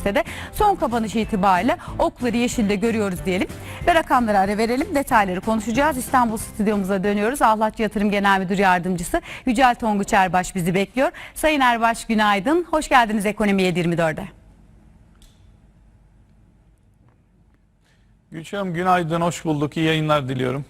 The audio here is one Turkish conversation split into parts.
endekste de son kapanış itibariyle okları yeşilde görüyoruz diyelim. Ve rakamları ara verelim. Detayları konuşacağız. İstanbul stüdyomuza dönüyoruz. Ahlatçı Yatırım Genel Müdür Yardımcısı Yücel Tonguç Erbaş bizi bekliyor. Sayın Erbaş günaydın. Hoş geldiniz Ekonomi 724'e. Gülçem günaydın, hoş bulduk. İyi yayınlar diliyorum.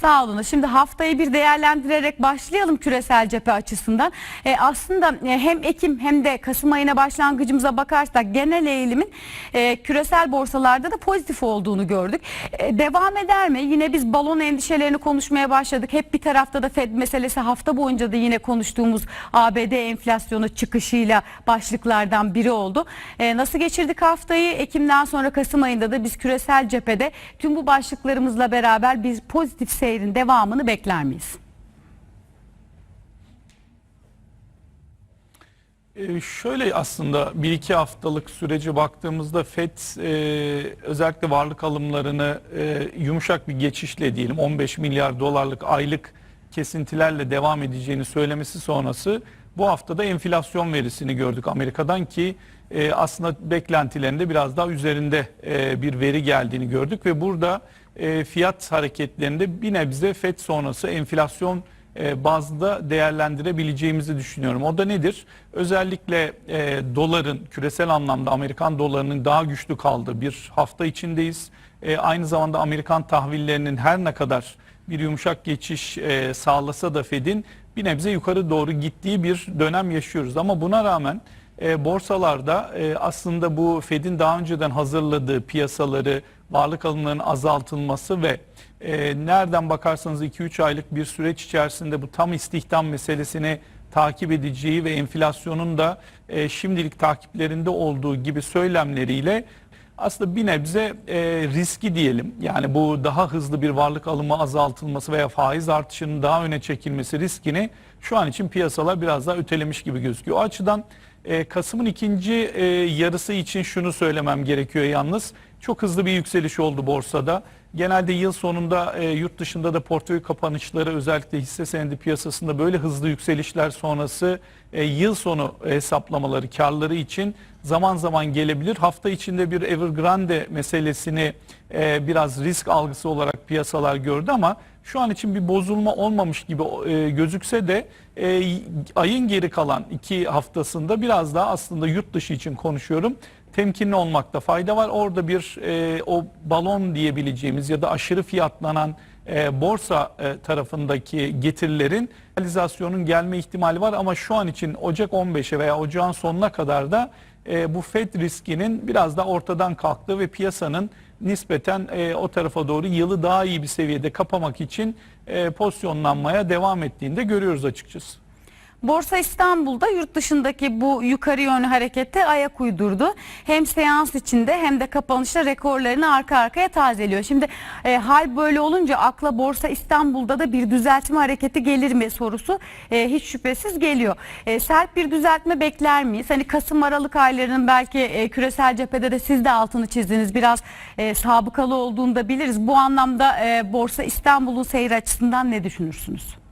Sağ olun. Şimdi haftayı bir değerlendirerek başlayalım küresel cephe açısından. E, aslında e, hem Ekim hem de Kasım ayına başlangıcımıza bakarsak genel eğilimin e, küresel borsalarda da pozitif olduğunu gördük. E, devam eder mi? Yine biz balon endişelerini konuşmaya başladık. Hep bir tarafta da Fed meselesi hafta boyunca da yine konuştuğumuz ABD enflasyonu çıkışıyla başlıklardan biri oldu. E, nasıl geçirdik haftayı? Ekim'den sonra Kasım ayında da biz küresel cephede tüm bu başlıklarımızla beraber bir pozitif seyrin devamını bekler miyiz? Ee, şöyle aslında bir iki haftalık sürece baktığımızda FED e, özellikle varlık alımlarını e, yumuşak bir geçişle diyelim 15 milyar dolarlık aylık kesintilerle devam edeceğini söylemesi sonrası bu haftada enflasyon verisini gördük Amerika'dan ki e, aslında beklentilerinde biraz daha üzerinde e, bir veri geldiğini gördük ve burada e, fiyat hareketlerinde bir nebze FED sonrası enflasyon e, bazda değerlendirebileceğimizi düşünüyorum. O da nedir? Özellikle e, doların küresel anlamda Amerikan dolarının daha güçlü kaldığı bir hafta içindeyiz. E, aynı zamanda Amerikan tahvillerinin her ne kadar bir yumuşak geçiş e, sağlasa da Fed'in bir nebze yukarı doğru gittiği bir dönem yaşıyoruz. Ama buna rağmen e, borsalarda e, aslında bu Fed'in daha önceden hazırladığı piyasaları, varlık alımlarının azaltılması ve e, nereden bakarsanız 2-3 aylık bir süreç içerisinde bu tam istihdam meselesini takip edeceği ve enflasyonun da e, şimdilik takiplerinde olduğu gibi söylemleriyle aslında bir nebze e, riski diyelim. Yani bu daha hızlı bir varlık alımı azaltılması veya faiz artışının daha öne çekilmesi riskini şu an için piyasalar biraz daha ötelemiş gibi gözüküyor. O açıdan e, Kasım'ın ikinci e, yarısı için şunu söylemem gerekiyor yalnız. Çok hızlı bir yükseliş oldu borsada. Genelde yıl sonunda e, yurt dışında da portföy kapanışları özellikle hisse senedi piyasasında böyle hızlı yükselişler sonrası e, yıl sonu hesaplamaları karları için zaman zaman gelebilir. Hafta içinde bir Evergrande meselesini e, biraz risk algısı olarak piyasalar gördü ama şu an için bir bozulma olmamış gibi e, gözükse de e, ayın geri kalan iki haftasında biraz daha aslında yurt dışı için konuşuyorum temkinli olmakta fayda var. Orada bir e, o balon diyebileceğimiz ya da aşırı fiyatlanan e, borsa e, tarafındaki getirilerin realizasyonun gelme ihtimali var ama şu an için Ocak 15'e veya Ocağın sonuna kadar da e, bu FED riskinin biraz da ortadan kalktığı ve piyasanın nispeten e, o tarafa doğru yılı daha iyi bir seviyede kapamak için e, pozisyonlanmaya devam ettiğini de görüyoruz açıkçası. Borsa İstanbul'da yurt dışındaki bu yukarı yönlü harekette ayak uydurdu. Hem seans içinde hem de kapanışta rekorlarını arka arkaya tazeliyor. Şimdi e, hal böyle olunca akla Borsa İstanbul'da da bir düzeltme hareketi gelir mi sorusu e, hiç şüphesiz geliyor. E, sert bir düzeltme bekler miyiz? Hani Kasım Aralık aylarının belki e, küresel cephede de siz de altını çizdiniz. Biraz e, sabıkalı olduğunu da biliriz. Bu anlamda e, Borsa İstanbul'un seyir açısından ne düşünürsünüz?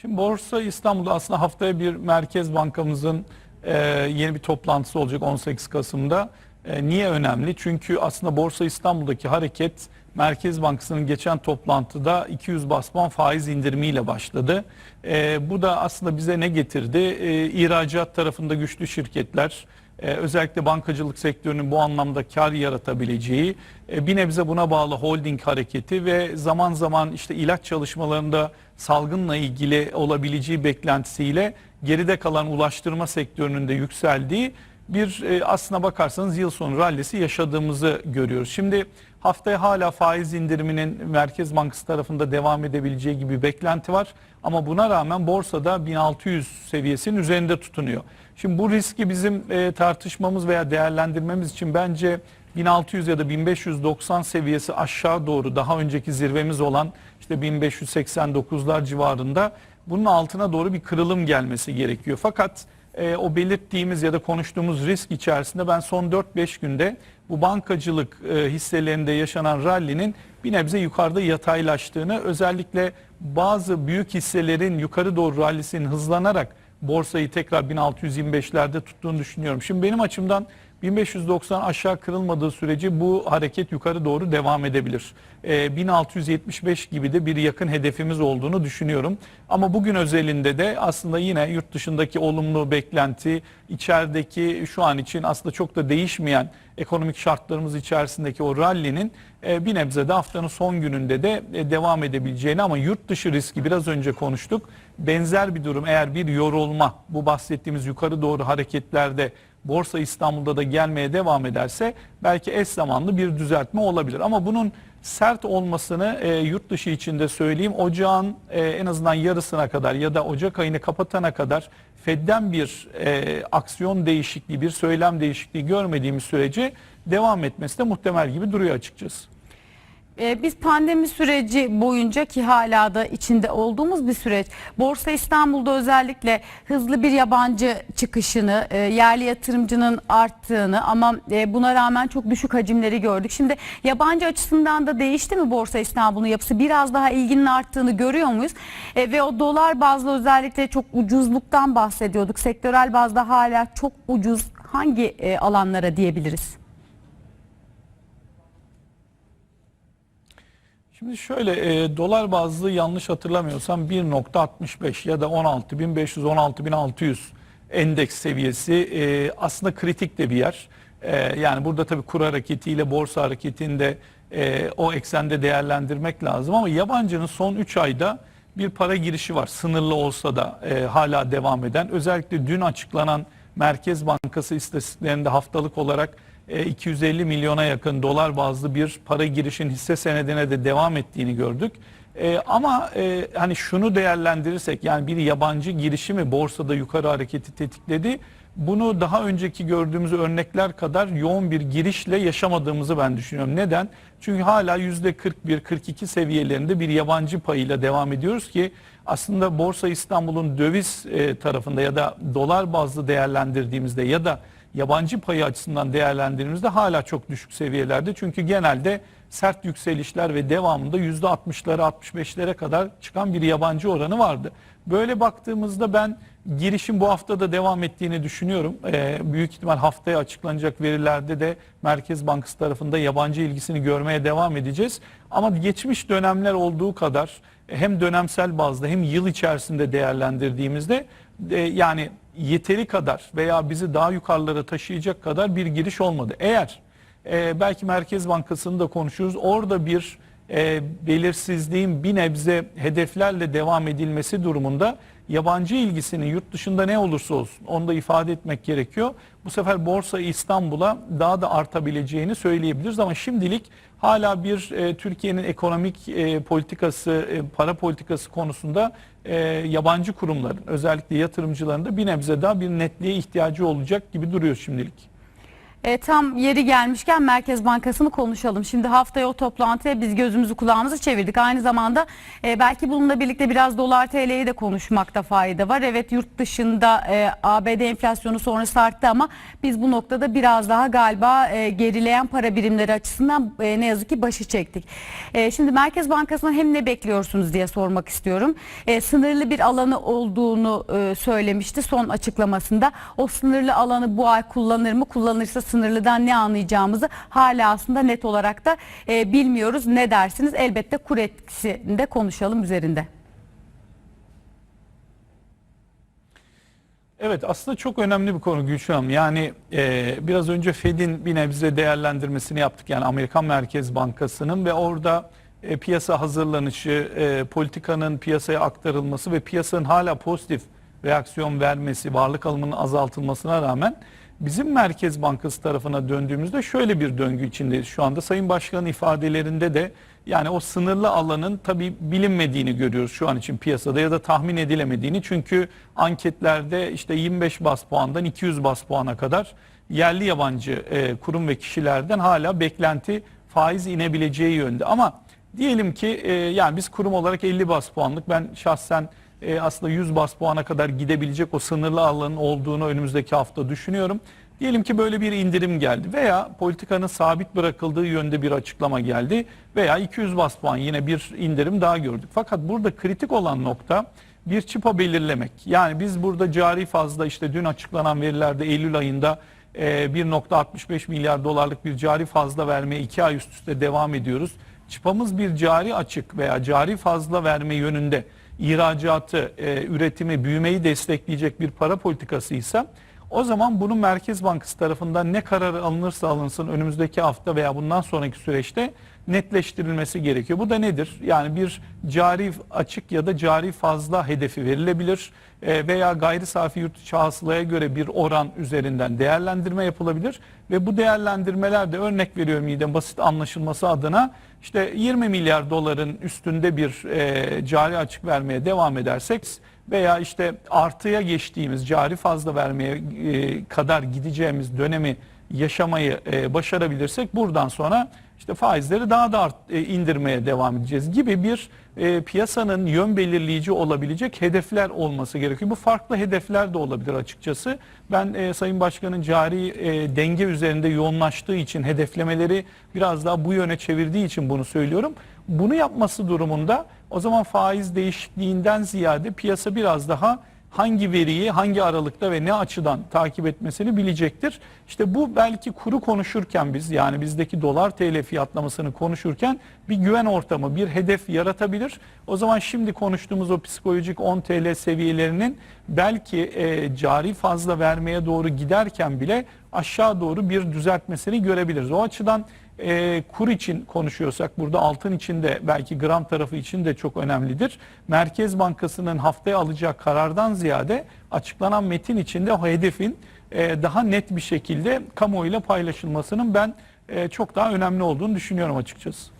Şimdi Borsa İstanbul'da aslında haftaya bir Merkez Bankamızın e, yeni bir toplantısı olacak 18 Kasım'da. E, niye önemli? Çünkü aslında Borsa İstanbul'daki hareket Merkez Bankası'nın geçen toplantıda 200 basman faiz indirimiyle başladı. E, bu da aslında bize ne getirdi? E, ihracat tarafında güçlü şirketler, ee, özellikle bankacılık sektörünün bu anlamda kar yaratabileceği e, bir nebze buna bağlı holding hareketi ve zaman zaman işte ilaç çalışmalarında salgınla ilgili olabileceği beklentisiyle geride kalan ulaştırma sektörünün de yükseldiği bir e, aslına bakarsanız yıl sonu rallisi yaşadığımızı görüyoruz. Şimdi haftaya hala faiz indiriminin Merkez Bankası tarafında devam edebileceği gibi beklenti var. Ama buna rağmen borsada 1600 seviyesinin üzerinde tutunuyor. Şimdi bu riski bizim e, tartışmamız veya değerlendirmemiz için bence 1600 ya da 1590 seviyesi aşağı doğru daha önceki zirvemiz olan işte 1589'lar civarında bunun altına doğru bir kırılım gelmesi gerekiyor. Fakat e, o belirttiğimiz ya da konuştuğumuz risk içerisinde ben son 4-5 günde bu bankacılık e, hisselerinde yaşanan rallinin bir nebze yukarıda yataylaştığını özellikle bazı büyük hisselerin yukarı doğru rallisinin hızlanarak borsayı tekrar 1625'lerde tuttuğunu düşünüyorum. Şimdi benim açımdan 1590 aşağı kırılmadığı sürece bu hareket yukarı doğru devam edebilir. Ee, 1675 gibi de bir yakın hedefimiz olduğunu düşünüyorum. Ama bugün özelinde de aslında yine yurt dışındaki olumlu beklenti, içerideki şu an için aslında çok da değişmeyen ekonomik şartlarımız içerisindeki o rally'nin e, bir nebze de haftanın son gününde de e, devam edebileceğini ama yurt dışı riski biraz önce konuştuk. Benzer bir durum eğer bir yorulma bu bahsettiğimiz yukarı doğru hareketlerde Borsa İstanbul'da da gelmeye devam ederse belki eş zamanlı bir düzeltme olabilir. Ama bunun sert olmasını e, yurt dışı içinde söyleyeyim. Ocağın e, en azından yarısına kadar ya da Ocak ayını kapatana kadar Fed'den bir e, aksiyon değişikliği, bir söylem değişikliği görmediğimiz sürece devam etmesi de muhtemel gibi duruyor açıkçası. Ee, Biz pandemi süreci boyunca ki hala da içinde olduğumuz bir süreç. Borsa İstanbul'da özellikle hızlı bir yabancı çıkışını, e, yerli yatırımcının arttığını ama e, buna rağmen çok düşük hacimleri gördük. Şimdi yabancı açısından da değişti mi Borsa İstanbul'un yapısı? Biraz daha ilginin arttığını görüyor muyuz? E, Ve o dolar bazlı özellikle çok ucuzluktan bahsediyorduk. Sektörel bazda hala çok ucuz hangi alanlara diyebiliriz? Şimdi şöyle e, dolar bazlı yanlış hatırlamıyorsam 1.65 ya da 16.500 16.600 endeks seviyesi e, aslında kritik de bir yer. E, yani burada tabii kur hareketiyle borsa hareketinde e, o eksende değerlendirmek lazım ama yabancının son 3 ayda bir para girişi var. Sınırlı olsa da e, hala devam eden. Özellikle dün açıklanan Merkez Bankası istatistiklerinde haftalık olarak 250 milyona yakın dolar bazlı bir para girişin hisse senedine de devam ettiğini gördük. E, ama e, hani şunu değerlendirirsek yani bir yabancı girişimi borsada yukarı hareketi tetikledi. Bunu daha önceki gördüğümüz örnekler kadar yoğun bir girişle yaşamadığımızı ben düşünüyorum. Neden? Çünkü hala %41-42 seviyelerinde bir yabancı payıyla devam ediyoruz ki aslında Borsa İstanbul'un döviz e, tarafında ya da dolar bazlı değerlendirdiğimizde ya da yabancı payı açısından değerlendirdiğimizde hala çok düşük seviyelerde. Çünkü genelde sert yükselişler ve devamında %60'lara 65'lere kadar çıkan bir yabancı oranı vardı. Böyle baktığımızda ben girişin bu hafta da devam ettiğini düşünüyorum. Ee, büyük ihtimal haftaya açıklanacak verilerde de Merkez Bankası tarafında yabancı ilgisini görmeye devam edeceğiz. Ama geçmiş dönemler olduğu kadar hem dönemsel bazda hem yıl içerisinde değerlendirdiğimizde e, yani yeteri kadar veya bizi daha yukarılara taşıyacak kadar bir giriş olmadı. Eğer e, belki Merkez Bankası'nı da konuşuruz. Orada bir e, belirsizliğin bir nebze hedeflerle devam edilmesi durumunda yabancı ilgisini yurt dışında ne olursa olsun onu da ifade etmek gerekiyor. Bu sefer Borsa İstanbul'a daha da artabileceğini söyleyebiliriz ama şimdilik hala bir e, Türkiye'nin ekonomik e, politikası, e, para politikası konusunda e, yabancı kurumların özellikle yatırımcıların da bir nebze daha bir netliğe ihtiyacı olacak gibi duruyor şimdilik. E, tam yeri gelmişken Merkez Bankası'nı konuşalım. Şimdi haftaya o toplantıya biz gözümüzü kulağımızı çevirdik. Aynı zamanda e, belki bununla birlikte biraz dolar TL'yi de konuşmakta fayda var. Evet yurt dışında e, ABD enflasyonu sonrası arttı ama biz bu noktada biraz daha galiba e, gerileyen para birimleri açısından e, ne yazık ki başı çektik. E, şimdi Merkez Bankası'ndan hem ne bekliyorsunuz diye sormak istiyorum. E, sınırlı bir alanı olduğunu e, söylemişti son açıklamasında. O sınırlı alanı bu ay kullanır mı? Kullanırsa sınırlıdan ne anlayacağımızı hala aslında net olarak da e, bilmiyoruz. Ne dersiniz? Elbette kur etkisinde konuşalım üzerinde. Evet aslında çok önemli bir konu Gülşen Hanım. Yani e, biraz önce Fed'in bir nebze değerlendirmesini yaptık. Yani Amerikan Merkez Bankası'nın ve orada e, piyasa hazırlanışı, e, politikanın piyasaya aktarılması ve piyasanın hala pozitif reaksiyon vermesi, varlık alımının azaltılmasına rağmen bizim Merkez Bankası tarafına döndüğümüzde şöyle bir döngü içindeyiz şu anda. Sayın Başkan'ın ifadelerinde de yani o sınırlı alanın tabii bilinmediğini görüyoruz şu an için piyasada ya da tahmin edilemediğini. Çünkü anketlerde işte 25 bas puandan 200 bas puana kadar yerli yabancı e, kurum ve kişilerden hala beklenti faiz inebileceği yönde. Ama diyelim ki e, yani biz kurum olarak 50 bas puanlık ben şahsen e, aslında 100 bas puana kadar gidebilecek o sınırlı alanın olduğunu önümüzdeki hafta düşünüyorum. Diyelim ki böyle bir indirim geldi veya politikanın sabit bırakıldığı yönde bir açıklama geldi veya 200 bas puan yine bir indirim daha gördük. Fakat burada kritik olan nokta bir çıpa belirlemek. Yani biz burada cari fazla işte dün açıklanan verilerde Eylül ayında e, 1.65 milyar dolarlık bir cari fazla vermeye iki ay üst üste devam ediyoruz. Çıpamız bir cari açık veya cari fazla verme yönünde ihracatı, e, üretimi, büyümeyi destekleyecek bir para politikasıysa o zaman bunun Merkez Bankası tarafından ne karar alınırsa alınsın önümüzdeki hafta veya bundan sonraki süreçte netleştirilmesi gerekiyor. Bu da nedir? Yani bir cari açık ya da cari fazla hedefi verilebilir e, veya gayri safi yurt içi hasılaya göre bir oran üzerinden değerlendirme yapılabilir ve bu değerlendirmeler de örnek veriyorum yine basit anlaşılması adına işte 20 milyar doların üstünde bir e, cari açık vermeye devam edersek veya işte artıya geçtiğimiz cari fazla vermeye e, kadar gideceğimiz dönemi yaşamayı e, başarabilirsek buradan sonra işte faizleri daha da art, e, indirmeye devam edeceğiz gibi bir e, piyasanın yön belirleyici olabilecek hedefler olması gerekiyor. Bu farklı hedefler de olabilir açıkçası. Ben e, Sayın Başkan'ın cari e, denge üzerinde yoğunlaştığı için hedeflemeleri biraz daha bu yöne çevirdiği için bunu söylüyorum. Bunu yapması durumunda o zaman faiz değişikliğinden ziyade piyasa biraz daha hangi veriyi hangi aralıkta ve ne açıdan takip etmesini bilecektir. İşte bu belki kuru konuşurken biz yani bizdeki dolar TL fiyatlamasını konuşurken bir güven ortamı, bir hedef yaratabilir. O zaman şimdi konuştuğumuz o psikolojik 10 TL seviyelerinin belki e, cari fazla vermeye doğru giderken bile aşağı doğru bir düzeltmesini görebiliriz. O açıdan e, kur için konuşuyorsak burada altın için de belki gram tarafı için de çok önemlidir. Merkez Bankası'nın haftaya alacağı karardan ziyade açıklanan metin içinde o hedefin e, daha net bir şekilde kamuoyuyla paylaşılmasının ben e, çok daha önemli olduğunu düşünüyorum açıkçası.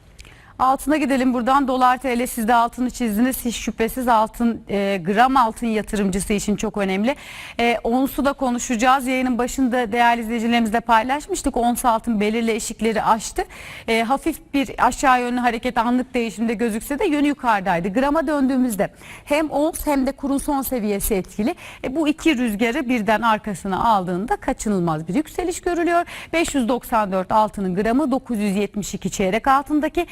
Altına gidelim buradan dolar TL siz de altını çizdiniz hiç şüphesiz altın e, gram altın yatırımcısı için çok önemli. E, onsu da konuşacağız yayının başında değerli izleyicilerimizle paylaşmıştık ons altın belirli eşikleri aştı. E, hafif bir aşağı yönlü hareket anlık değişimde gözükse de yönü yukarıdaydı. Grama döndüğümüzde hem ons hem de kurun son seviyesi etkili. E, bu iki rüzgarı birden arkasına aldığında kaçınılmaz bir yükseliş görülüyor. 594 altının gramı 972 çeyrek altındaki